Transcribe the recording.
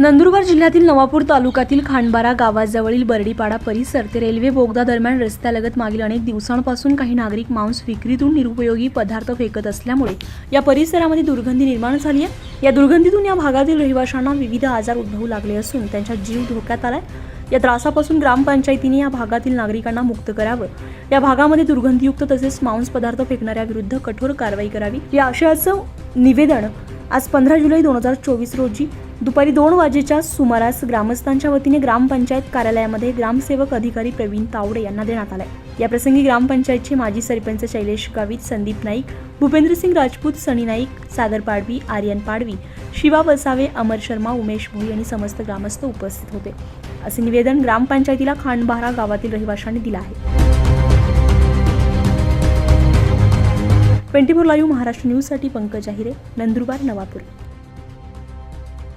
नंदुरबार जिल्ह्यातील नवापूर तालुक्यातील खांडबारा गावाजवळील बर्डीपाडा परिसर ते रेल्वे बोगदा दरम्यान रस्त्यालगत मागील अनेक दिवसांपासून काही नागरिक मांस विक्रीतून निरुपयोगी पदार्थ फेकत असल्यामुळे या परिसरामध्ये दुर्गंधी निर्माण झाली आहे. या दुर्गंधीतून या भागातील रहिवाशांना विविध आजार उद्भवू लागले असून त्यांचा जीव धोक्यात आलाय. या त्रासापासून ग्रामपंचायतीने या भागातील नागरिकांना मुक्त करावं. या भागामध्ये दुर्गंधीयुक्त तसेच मांस पदार्थ फेकणाऱ्या विरुद्ध कठोर कारवाई करावी. या आशयाचं निवेदन आज पंधरा जुलै दोन हजार चोवीस रोजी दुपारी दोन वाजेच्या सुमारास ग्रामस्थांच्या वतीने ग्रामपंचायत कार्यालयामध्ये ग्रामसेवक अधिकारी प्रवीण तावडे यांना देण्यात आलाय. याप्रसंगी ग्रामपंचायतचे माजी सरपंच शैलेश गावित संदीप नाईक भूपेंद्रसिंग राजपूत सनी नाईक सागर पाडवी आर्यन पाडवी शिवा वसावे अमर शर्मा उमेश भोई आणि समस्त ग्रामस्थ उपस्थित होते. असे निवेदन ग्रामपंचायतीला खांडबारा गावातील रहिवाशांनी दिलं आहे. ट्वेंटी फोर लाईव्ह महाराष्ट्र न्यूजसाठी पंकज आहिरे नंदुरबार नवापूर.